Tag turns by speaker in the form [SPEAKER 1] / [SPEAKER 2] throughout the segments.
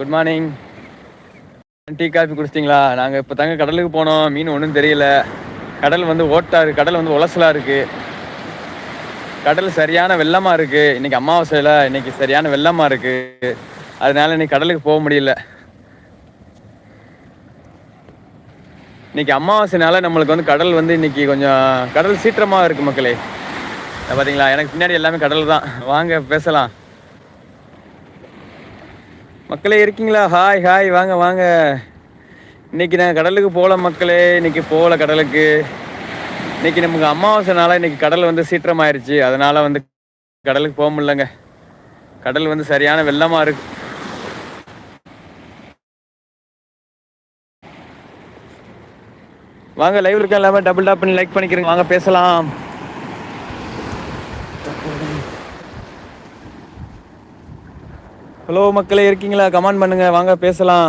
[SPEAKER 1] good morning tea coffee குடிச்சிட்டிங்களா நாங்கள் இப்போ தங்க கடலுக்கு போனோம் மீன் ஒன்றும் தெரியல கடல் வந்து ஓட்டா இருக்குது கடல் வந்து உலசலாக இருக்குது கடல் சரியான வெள்ளமாக இருக்குது இன்றைக்கி அமாவாசையில் இன்றைக்கி சரியான வெள்ளமாக இருக்குது அதனால் இன்னைக்கு கடலுக்கு போக முடியல இன்றைக்கி அமாவாசைனால நம்மளுக்கு வந்து கடல் வந்து இன்றைக்கி கொஞ்சம் கடல் சீற்றமாக இருக்குது மக்களே பார்த்தீங்களா எனக்கு பின்னாடி எல்லாமே கடல் தான் வாங்க பேசலாம் மக்களே இருக்கீங்களா ஹாய் ஹாய் வாங்க வாங்க இன்றைக்கி நான் கடலுக்கு போகல மக்களே இன்றைக்கி போகல கடலுக்கு இன்றைக்கி நமக்கு அமாவாசைனால இன்றைக்கி கடல் வந்து சீற்றம் ஆயிடுச்சு அதனால் வந்து கடலுக்கு போக முடியலங்க கடல் வந்து சரியான வெள்ளமாக இருக்கு வாங்க லைவ் இருக்கா எல்லாமே டபுள் டாப் பண்ணி லைக் பண்ணிக்கிறேங்க வாங்க பேசலாம் ஹலோ மக்களே இருக்கீங்களா கமெண்ட் பண்ணுங்க வாங்க பேசலாம்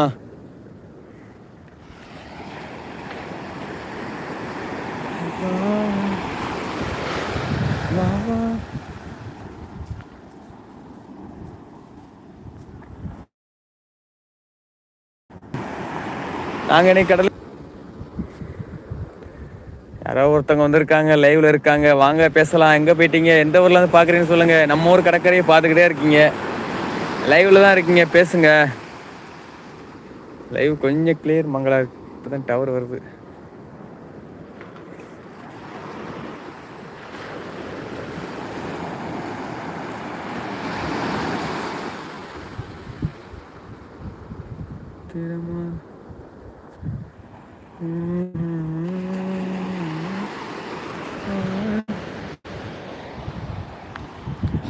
[SPEAKER 1] நாங்கள் கடல் யாரோ ஒருத்தவங்க வந்திருக்காங்க லைவ்ல இருக்காங்க வாங்க பேசலாம் எங்கே போயிட்டீங்க எந்த ஊர்ல இருந்து பாக்குறீங்கன்னு சொல்லுங்க நம்ம ஊர் கடற்கரையை பார்த்துக்கிட்டே இருக்கீங்க லைவில் தான் இருக்கீங்க பேசுங்க லைவ் கொஞ்சம் கிளியர் மங்களா இருக்கு இப்போ தான் டவர் வருது திறமா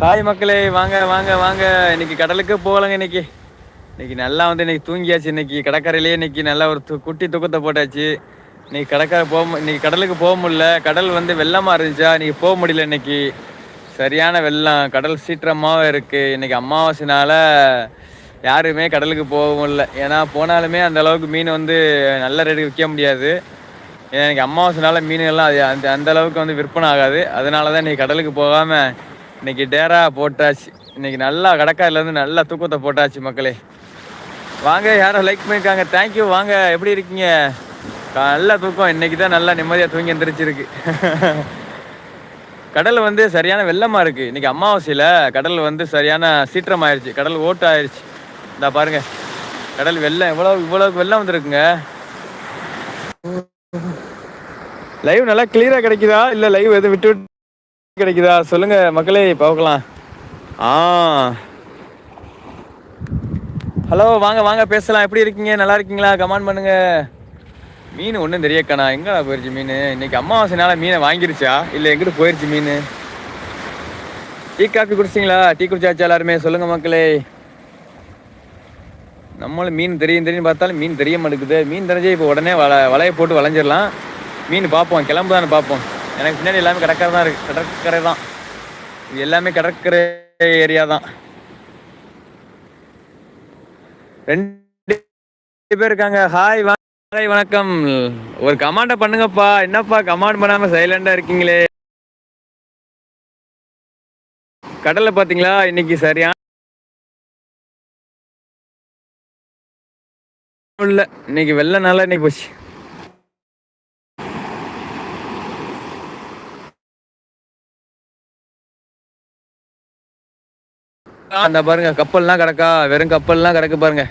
[SPEAKER 1] ஹாய் மக்களே வாங்க வாங்க வாங்க இன்னைக்கு கடலுக்கு போகலங்க இன்னைக்கு இன்னைக்கு நல்லா வந்து இன்னைக்கு தூங்கியாச்சு இன்னைக்கு கடற்கரையிலே இன்னைக்கு நல்லா ஒரு குட்டி தூக்கத்தை போட்டாச்சு இன்னைக்கு கடற்கரை போக இன்னைக்கு கடலுக்கு போக முடியல கடல் வந்து வெள்ளமாக இருந்துச்சா இன்னைக்கு போக முடியல இன்னைக்கு சரியான வெள்ளம் கடல் சீற்றமாக இருக்குது இன்னைக்கு அமாவாசைனால யாருமே கடலுக்கு போக முடியல ஏன்னா போனாலுமே அந்த அளவுக்கு மீன் வந்து நல்ல ரேட்டுக்கு விற்க முடியாது ஏன்னா எனக்கு அமாவாசைனால மீன்கள்லாம் அது அந்த அந்த அளவுக்கு வந்து விற்பனை ஆகாது அதனால தான் இன்னைக்கு கடலுக்கு போகாமல் இன்னைக்கு டேரா போட்டாச்சு இன்னைக்கு நல்லா கடக்காயிலேருந்து நல்லா தூக்கத்தை போட்டாச்சு மக்களே வாங்க யாரும் லைக் பண்ணியிருக்காங்க தேங்க்யூ வாங்க எப்படி இருக்கீங்க நல்ல தூக்கம் இன்னைக்கு தான் நல்லா நிம்மதியாக தூங்கி எந்திரிச்சிருக்கு கடல் வந்து சரியான வெள்ளமாக இருக்குது இன்றைக்கி அமாவாசையில் கடல் வந்து சரியான சீற்றம் ஆயிடுச்சு கடல் ஓட்ட ஆயிடுச்சு இந்தா பாருங்கள் கடல் வெள்ளம் இவ்வளோ இவ்வளோ வெள்ளம் வந்துருக்குங்க லைவ் நல்லா கிளியராக கிடைக்குதா இல்லை லைவ் எதுவும் விட்டு கிடைக்குதா சொல்லுங்க மக்களே பார்க்கலாம் ஆ ஹலோ வாங்க வாங்க பேசலாம் எப்படி இருக்கீங்க நல்லா இருக்கீங்களா கமெண்ட் பண்ணுங்க மீன் ஒன்றும் தெரியக்கண்ணா எங்கடா போயிருச்சு மீன் இன்னைக்கு அமாவாசைனால மீனை வாங்கிருச்சா இல்லை எங்கிட்டு போயிருச்சு மீன் டீ காஃபி குடிச்சிங்களா டீ குடிச்சாச்சு எல்லாருமே சொல்லுங்க மக்களே நம்மளும் மீன் தெரியும் தெரியும் பார்த்தாலும் மீன் தெரிய மாட்டேங்குது மீன் தெரிஞ்சே இப்போ உடனே வலை வலையை போட்டு வளைஞ்சிடலாம் மீன் பார்ப்போம் கிளம்புதான்னு பார்ப்போம் எனக்கு பின்னாடி எல்லாமே கடற்கரை தான் இருக்கு கடற்கரை தான் இது எல்லாமே கடற்கரை ஏரியா தான் ரெண்டு பேர் இருக்காங்க ஹாய் ஹாய் வணக்கம் ஒரு கமாண்ட பண்ணுங்கப்பா என்னப்பா கமாண்ட் பண்ணாம சைலண்டா இருக்கீங்களே கடலை பாத்தீங்களா இன்னைக்கு சரியா இன்னைக்கு வெள்ளை நல்லா இன்னைக்கு போச்சு அந்த பாருங்க கப்பல்லாம் கிடக்கா வெறும் கப்பல்லாம் கிடக்கு பாருங்க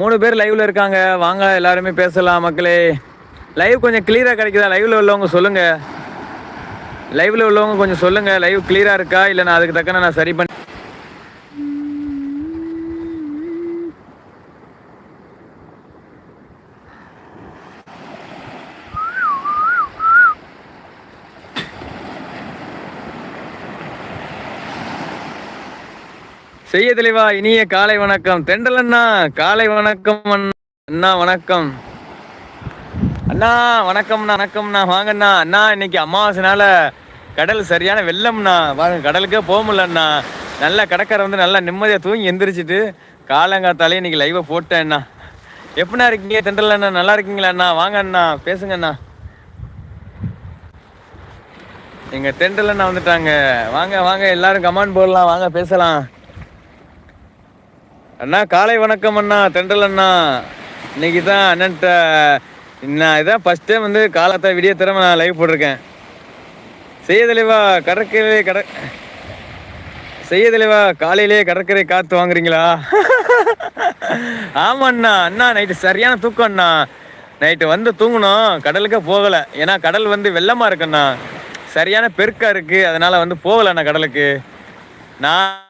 [SPEAKER 1] மூணு பேர் லைவ்ல இருக்காங்க வாங்க எல்லாருமே பேசலாம் மக்களே லைவ் கொஞ்சம் கிளியரா கிடைக்குதா லைவ்ல உள்ளவங்க சொல்லுங்க லைவ்ல உள்ளவங்க கொஞ்சம் சொல்லுங்க லைவ் கிளியரா இருக்கா இல்ல நான் அதுக்கு தக்கன நான் சரி பண்ண செய்ய தெளிவா இனிய காலை வணக்கம் தெண்டல் அண்ணா காலை வணக்கம் அண்ணா வணக்கம் அண்ணா வணக்கம்ண்ணா வணக்கம்ண்ணா வாங்கண்ணா அண்ணா இன்னைக்கு அமாவாசைனால கடல் சரியான வெள்ளம்ண்ணா வாங்க கடலுக்கே போக முடியலண்ணா நல்லா கடற்கரை வந்து நல்லா நிம்மதியாக தூங்கி எந்திரிச்சிட்டு காலங்காத்தாலே இன்னைக்கு போட்டேன் அண்ணா எப்படிண்ணா இருக்கீங்க தெண்டல் அண்ணா நல்லா இருக்கீங்களா அண்ணா வாங்க அண்ணா அண்ணா எங்கள் தெண்டல் அண்ணா வந்துட்டாங்க வாங்க வாங்க எல்லாரும் கமெண்ட் போடலாம் வாங்க பேசலாம் அண்ணா காலை வணக்கம் அண்ணா தெண்டல் அண்ணா இன்னைக்கு தான் அண்ணன்ட்ட நான் இதான் ஃபஸ்ட் டைம் வந்து காலத்தை விடிய திறமை நான் லைவ் போட்டிருக்கேன் செய்ய தெளிவா கடற்கரை கட செய்ய தெளிவா காலையிலேயே கடற்கரை காற்று வாங்குறீங்களா ஆமாம் அண்ணா அண்ணா நைட்டு சரியான தூக்கம் அண்ணா நைட்டு வந்து தூங்கணும் கடலுக்கே போகலை ஏன்னா கடல் வந்து வெள்ளமாக இருக்குண்ணா சரியான பெருக்காக இருக்குது அதனால் வந்து போகலை அண்ணா கடலுக்கு நான்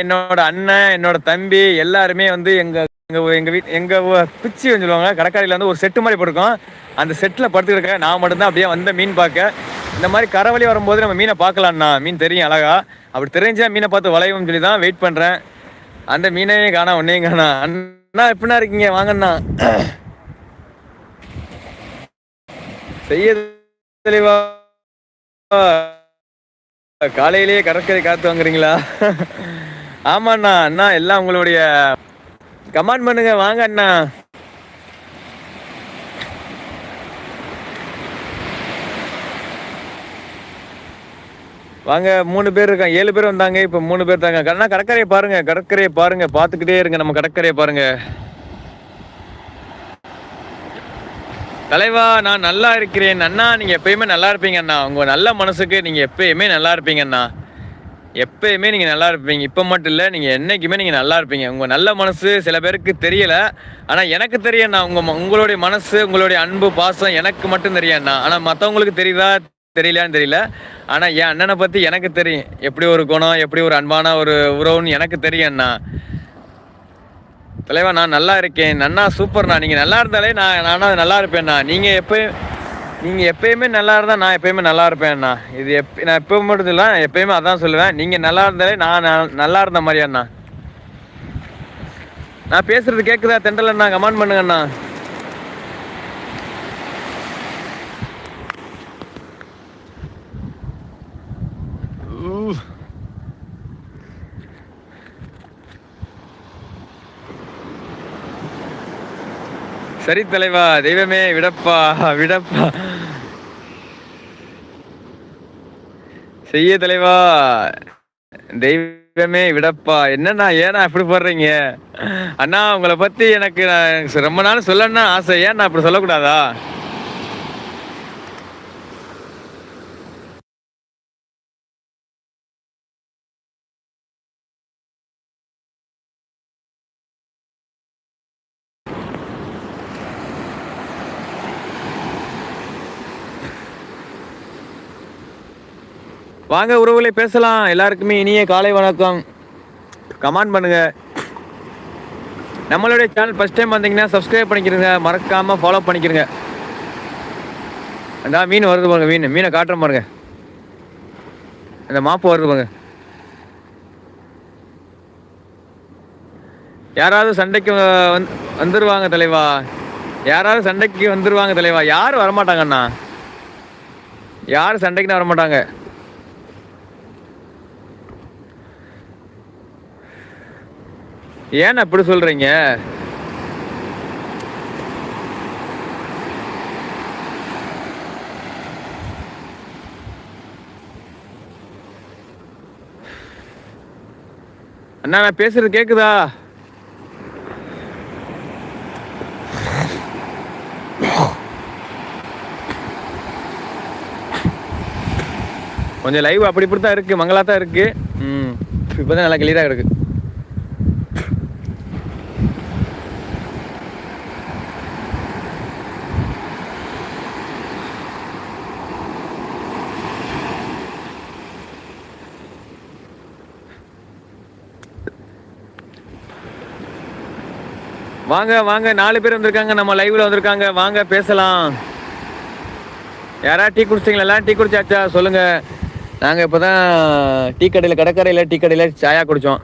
[SPEAKER 1] என்னோட அண்ணன் என்னோட தம்பி எல்லாருமே வந்து எங்க எங்க எங்க வீட் எங்க பிச்சு சொல்லுவாங்க கடற்கரையில வந்து ஒரு செட்டு மாதிரி படுக்கும் அந்த செட்டில் படுத்துக்கிறக்க நான் மட்டும்தான் அப்படியே வந்த மீன் பார்க்க இந்த மாதிரி கரவழி வரும்போது நம்ம மீனை பார்க்கலாம்ண்ணா மீன் தெரியும் அழகா அப்படி தெரிஞ்சா மீனை பார்த்து வளையும் சொல்லி தான் வெயிட் பண்ணுறேன் அந்த மீனையே காணா ஒன்னையும் காணா அண்ணா எப்படினா இருக்கீங்க வாங்கண்ணா செய்ய தெளிவா காலையிலேயே கடற்கரை காத்து வாங்குறீங்களா ஆமாண்ணா அண்ணா எல்லாம் உங்களுடைய கமெண்ட் பண்ணுங்க வாங்க அண்ணா வாங்க மூணு பேர் இருக்காங்க ஏழு பேர் வந்தாங்க இப்போ மூணு பேர் தாங்க அண்ணா கடற்கரையை பாருங்க கடற்கரையை பாருங்க பார்த்துக்கிட்டே இருங்க நம்ம கடற்கரையை பாருங்க தலைவா நான் நல்லா இருக்கிறேன் அண்ணா நீங்கள் எப்பயுமே நல்லா இருப்பீங்க அண்ணா உங்கள் நல்ல மனசுக்கு நீங்கள் எப்பயுமே நல்லா இருப்பீங்க அண்ணா எப்பயுமே நீங்கள் நல்லா இருப்பீங்க இப்போ மட்டும் இல்லை நீங்கள் என்றைக்குமே நீங்கள் நல்லா இருப்பீங்க உங்கள் நல்ல மனசு சில பேருக்கு தெரியலை ஆனால் எனக்கு தெரியண்ணா உங்கள் உங்களுடைய மனசு உங்களுடைய அன்பு பாசம் எனக்கு மட்டும் தெரியண்ணா ஆனால் மற்றவங்களுக்கு தெரியுதா தெரியலான்னு தெரியல ஆனால் என் அண்ணனை பற்றி எனக்கு தெரியும் எப்படி ஒரு குணம் எப்படி ஒரு அன்பான ஒரு உறவுன்னு எனக்கு தெரியண்ணா தலைவா நான் நல்லா இருக்கேன் நன்னா சூப்பர்ண்ணா நீங்கள் நல்லா இருந்தாலே நான் நானும் நல்லா இருப்பேண்ணா நீங்கள் எப்போ நீங்கள் எப்பயுமே நல்லா இருந்தால் நான் எப்பயுமே நல்லா இருப்பேன்ண்ணா இது எப் நான் எப்போ மட்டும் இல்லை எப்பயுமே அதான் சொல்லுவேன் நீங்கள் நல்லா இருந்தாலே நான் நல்லா இருந்த மாதிரியாண்ணா நான் பேசுறது கேட்குதா தெண்டலண்ணா கமெண்ட் பண்ணுங்கண்ணா சரி தலைவா தெய்வமே விடப்பா விடப்பா செய்ய தலைவா தெய்வமே விடப்பா என்னண்ணா ஏன்னா இப்படி போடுறீங்க அண்ணா உங்களை பத்தி எனக்கு ரொம்ப நாள் சொல்லணும்னு ஆசை ஏன்னா அப்படி சொல்லக்கூடாதா வாங்க உறவுகளை பேசலாம் எல்லாருக்குமே இனிய காலை வணக்கம் கமெண்ட் பண்ணுங்க நம்மளுடைய சேனல் ஃபஸ்ட் டைம் வந்தீங்கன்னா சப்ஸ்கிரைப் பண்ணிக்கிறங்க மறக்காமல் ஃபாலோ பண்ணிக்கிறங்க அந்த மீன் வருது பாருங்க மீன் மீனை காட்டுற பாருங்க அந்த மாப்பு வருது பாருங்க யாராவது சண்டைக்கு வந்துருவாங்க தலைவா யாராவது சண்டைக்கு வந்துருவாங்க தலைவா யாரும் வரமாட்டாங்கண்ணா யார் சண்டைக்குன்னு வரமாட்டாங்க ஏன் அப்படி சொல்றீங்க அண்ணா நான் பேசுறது கேக்குதா கொஞ்சம் லைவ் அப்படி இப்படி தான் இருக்கு மங்களாக தான் இருக்கு இப்போ தான் நல்லா கிளியராக இருக்குது வாங்க வாங்க நாலு பேர் வந்திருக்காங்க நம்ம லைவ்ல வந்திருக்காங்க வாங்க பேசலாம் யாரா டீ குடிச்சிங்களா டீ குடிச்சாச்சா சொல்லுங்க நாங்க இப்பதான் டீ கடையில கடற்கரையில டீ கடையில சாயா குடிச்சோம்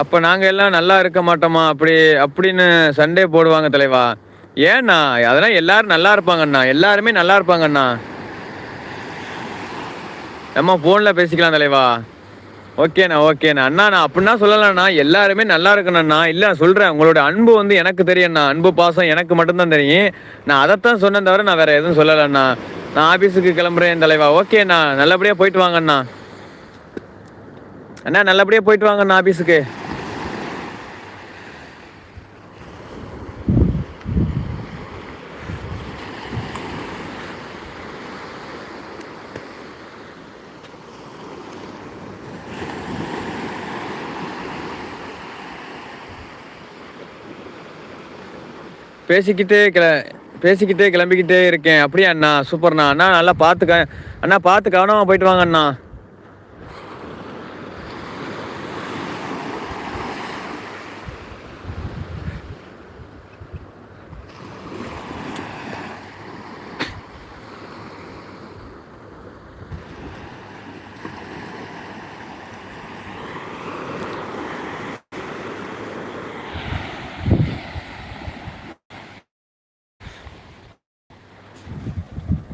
[SPEAKER 1] அப்போ நாங்கள் எல்லாம் நல்லா இருக்க மாட்டோமா அப்படி அப்படின்னு சண்டே போடுவாங்க தலைவா ஏண்ணா அதெல்லாம் எல்லாரும் நல்லா இருப்பாங்கண்ணா எல்லாருமே நல்லா இருப்பாங்கண்ணா நம்ம ஃபோனில் பேசிக்கலாம் தலைவா ஓகேண்ணா ஓகேண்ணா அண்ணா நான் அப்படின்னா சொல்லலாம்ண்ணா எல்லாருமே நல்லா இருக்கணும்ண்ணா இல்லை நான் சொல்கிறேன் உங்களோட அன்பு வந்து எனக்கு தெரியும்ண்ணா அன்பு பாசம் எனக்கு மட்டும்தான் தெரியும் நான் அதைத்தான் சொன்னேன் தவிர நான் வேறு எதுவும் சொல்லலைண்ணா நான் ஆஃபீஸுக்கு கிளம்புறேன் தலைவா ஓகேண்ணா நல்லபடியாக போயிட்டு வாங்கண்ணா அண்ணா நல்லபடியாக போயிட்டு வாங்கண்ணா ஆஃபீஸுக்கு பேசிக்கிட்டே கிள பேசிக்கிட்டே கிளம்பிக்கிட்டே இருக்கேன் அப்படியா அண்ணா சூப்பர்ண்ணா அண்ணா நல்லா பார்த்துக்க அண்ணா பார்த்து கவனமாக போயிட்டு வாங்க அண்ணா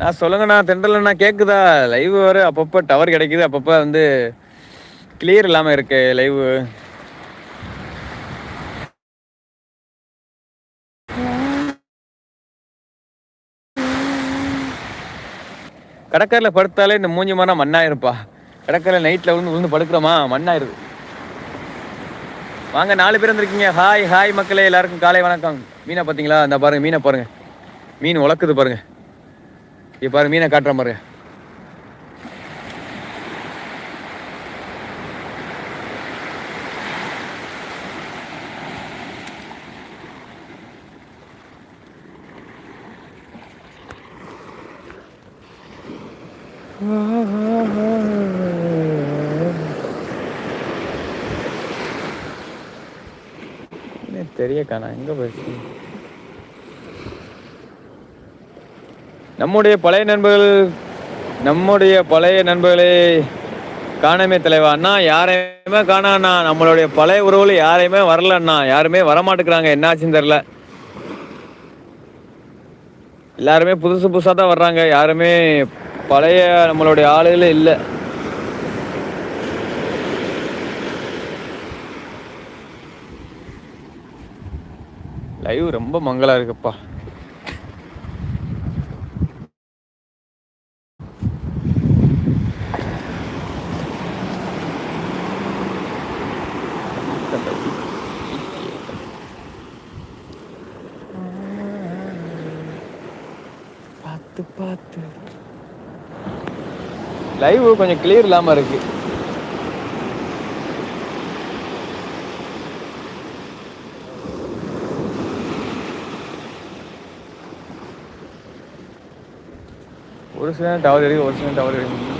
[SPEAKER 1] நான் சொல்லுங்கண்ணா தென்றலண்ணா கேட்குதா லைவ் வர அப்பப்போ டவர் கிடைக்குது அப்பப்போ வந்து கிளியர் இல்லாமல் இருக்கு லைவ் கடற்கரையில் படுத்தாலே இந்த மூஞ்சி மரம் மண்ணாயிருப்பா கடற்கரை நைட்டில் விழுந்து விழுந்து படுக்கிறோமா மண்ணாயிருது வாங்க நாலு பேர் இருந்திருக்கீங்க ஹாய் ஹாய் மக்களே எல்லாருக்கும் காலை வணக்கம் மீனை பார்த்தீங்களா அந்த பாருங்கள் மீனை பாருங்கள் மீன் உழக்குது பாருங்கள் இப்ப பாரு மீனை காட்டுற மாதிரி தெரிய எங்க எங்கே போயிடுச்சு நம்முடைய பழைய நண்பர்கள் நம்முடைய பழைய நண்பர்களை காணமே தலைவா அண்ணா யாரையுமே காணாண்ணா நம்மளுடைய பழைய உறவுகள் யாரையுமே வரல அண்ணா யாருமே வரமாட்டேங்கிறாங்க என்னாச்சுன்னு தெரில எல்லாருமே புதுசு புதுசாக தான் வர்றாங்க யாருமே பழைய நம்மளுடைய ஆளுகள் இல்லை லைவ் ரொம்ப மங்களாக இருக்குப்பா பார்த்து பார்த்து லைவ் கொஞ்சம் கிளியர் இல்லாம இருக்கு ஒரு சில டவர் எடுக்கு ஒரு சில டவர் எடுக்கு